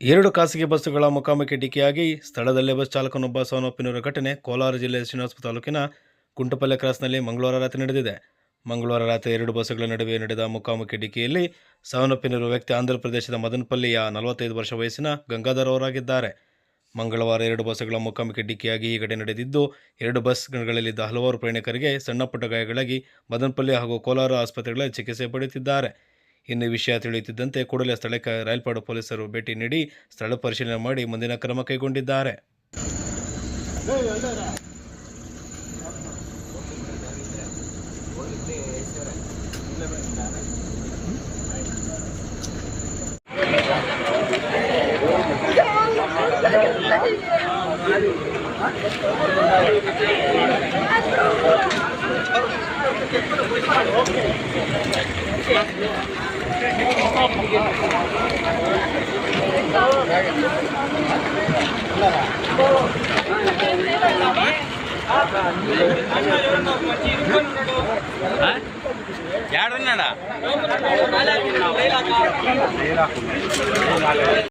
ಎರಡು ಖಾಸಗಿ ಬಸ್ಸುಗಳ ಮುಖಾಮುಖಿ ಡಿಕ್ಕಿಯಾಗಿ ಸ್ಥಳದಲ್ಲೇ ಬಸ್ ಚಾಲಕನೊಬ್ಬ ಸಾವನ್ನಪ್ಪಿನವರ ಘಟನೆ ಕೋಲಾರ ಜಿಲ್ಲೆಯ ಶ್ರೀನಿವಾಸಪುರ ತಾಲೂಕಿನ ಕುಂಟಪಲ್ಲೆ ಕ್ರಾಸ್ನಲ್ಲಿ ಮಂಗಳವಾರ ರಾತ್ರಿ ನಡೆದಿದೆ. ಮಂಗಳವಾರ ರಾತ್ರಿ ಎರಡು ಬಸ್ಸುಗಳ ನಡುವೆ ನಡೆದ ಮುಖಾಮುಖಿ ಡಿಕ್ಕಿಯಲ್ಲಿ ಸಾವನ್ನಪ್ಪಿನವರು ವ್ಯಕ್ತಿ ಆಂಧ್ರಪ್ರದೇಶದ ಮದನಪಲ್ಲಿಯ ನಲವತ್ತೈದು ವರ್ಷ ವಯಸ್ಸಿನ ಗಂಗಾಧರ್ ಅವರಾಗಿದ್ದಾರೆ. ಮಂಗಳವಾರ ಎರಡು ಬಸ್ಸುಗಳ ಮುಖಾಮುಖಿ ಡಿಕ್ಕಿಯಾಗಿ ಈ ಘಟನೆ ನಡೆದಿದ್ದು, ಎರಡು ಬಸ್ಗಳಲ್ಲಿದ್ದ ಹಲವಾರು ಪ್ರಯಾಣಿಕರಿಗೆ ಸಣ್ಣಪುಟ್ಟ ಗಾಯಗಳಾಗಿ ಮದನಪಲ್ಲಿ ಹಾಗೂ ಕೋಲಾರ ಆಸ್ಪತ್ರೆಗಳಲ್ಲಿ ಚಿಕಿತ್ಸೆ ಪಡೆಯುತ್ತಿದ್ದಾರೆ. ಇನ್ನು ವಿಷಯ ತಿಳಿಯುತ್ತಿದ್ದಂತೆ ಕೂಡಲೇ ಸ್ಥಳಕ್ಕೆ ರಾಯಲ್ಪಾಡು ಪೊಲೀಸರು ಭೇಟಿ ನೀಡಿ ಸ್ಥಳ ಪರಿಶೀಲನೆ ಮಾಡಿ ಮುಂದಿನ ಕ್ರಮ ಕೈಗೊಂಡಿದ್ದಾರೆ. ఏడున్నాడా